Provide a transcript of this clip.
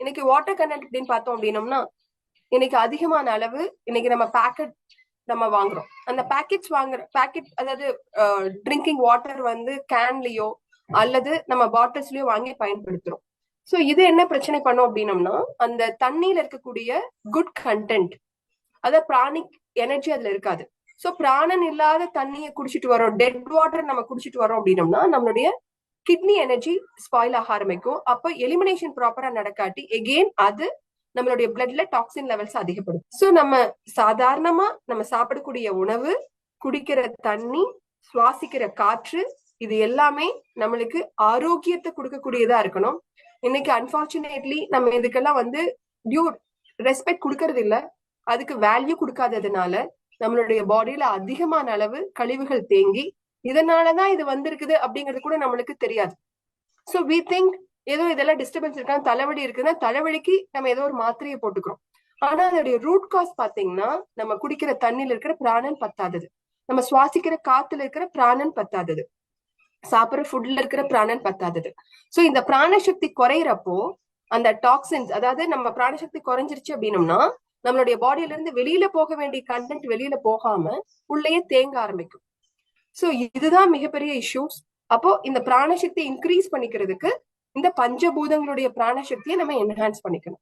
இன்னைக்கு water content அப்படின்னு பார்த்தோம் அப்படின்னம்னா இன்னைக்கு அதிகமான அளவு இன்னைக்கு நம்ம பேக்கெட் நம்ம வாங்குறோம். அந்த பேக்கெட்ஸ் வாங்குற பேக்கெட் அதாவது ட்ரிங்கிங் வாட்டர் வந்து கேன்லயோ அல்லது நம்ம பாட்டில்ஸ்லயோ வாங்கி பயன்படுத்துறோம். சோ இது என்ன பிரச்சனை பண்ணும் அப்படின்னம்னா அந்த தண்ணியில இருக்கக்கூடிய குட் கண்டென்ட் அதாவது பிராணிக் எனர்ஜி அதுல இருக்காது. சோ பிராணன் இல்லாத தண்ணியை குடிச்சிட்டு வரோம் டெட் வாட்டர் நம்ம குடிச்சிட்டு வரோம் அப்படின்னம்னா நம்மளுடைய கிட்னி எனர்ஜி ஸ்பாயில் ஆக ஆரம்பிக்கும் அப்போ எலிமினேஷன் ப்ராப்பரா நடக்காட்டி எகெயின் அது நம்மளுடைய பிளட்ல டாக்ஸின் லெவல்ஸ் அதிகப்படும் சோ நம்ம சாதாரணமா நம்ம சாப்பிடக்கூடிய உணவு குடிக்கிற தண்ணி சுவாசிக்கிற காற்று இது எல்லாமே நம்மளுக்கு ஆரோக்கியத்தை கொடுக்கக்கூடியதா இருக்கணும். இன்னைக்கு அன்பார்ச்சுனேட்லி நம்ம இதுக்கெல்லாம் வந்து டியூ ரெஸ்பெக்ட் கொடுக்கறது இல்ல. அதுக்கு வேல்யூ கொடுக்காததுனால நம்மளுடைய பாடியில அதிகமான அளவு கழிவுகள் தேங்கி இதனாலதான் இது வந்திருக்குது அப்படிங்கிறது கூட நம்மளுக்கு தெரியாது. சோ வி திங்க் ஏதோ இதெல்லாம் டிஸ்டர்பன்ஸ் இருக்கா தலைவலி இருக்குன்னா தலைவலிக்கு நம்ம ஏதோ ஒரு மாத்திரையை போட்டுக்கிறோம். ஆனா அதோடைய ரூட் காஸ் பாத்தீங்கன்னா நம்ம குடிக்கிற தண்ணியில இருக்கிற பிராணன் பத்தாதது. நம்ம சுவாசிக்கிற காத்துல இருக்கிற பிராணன் பத்தாதது. சாப்பிடுற ஃபுட்ல இருக்கிற பிராணன் பத்தாதது. சோ இந்த பிராணசக்தி குறையிறப்போ அந்த டாக்ஸின்ஸ் அதாவது நம்ம பிராணசக்தி குறைஞ்சிருச்சு அப்படின்னம்னா நம்மளுடைய பாடியில இருந்து வெளியில போக வேண்டிய கண்டென்ட் வெளியில போகாம உள்ளேயே தேங்க ஆரம்பிக்கும். சோ இதுதான் மிகப்பெரிய இஷ்யூஸ் அப்போ இந்த பிராணசக்தி இன்க்ரீஸ் பண்ணிக்கிறதுக்கு இந்த பஞ்சபூதங்களுடைய பிராணசக்தியை நம்ம என்ஹான்ஸ் பண்ணிக்கணும்.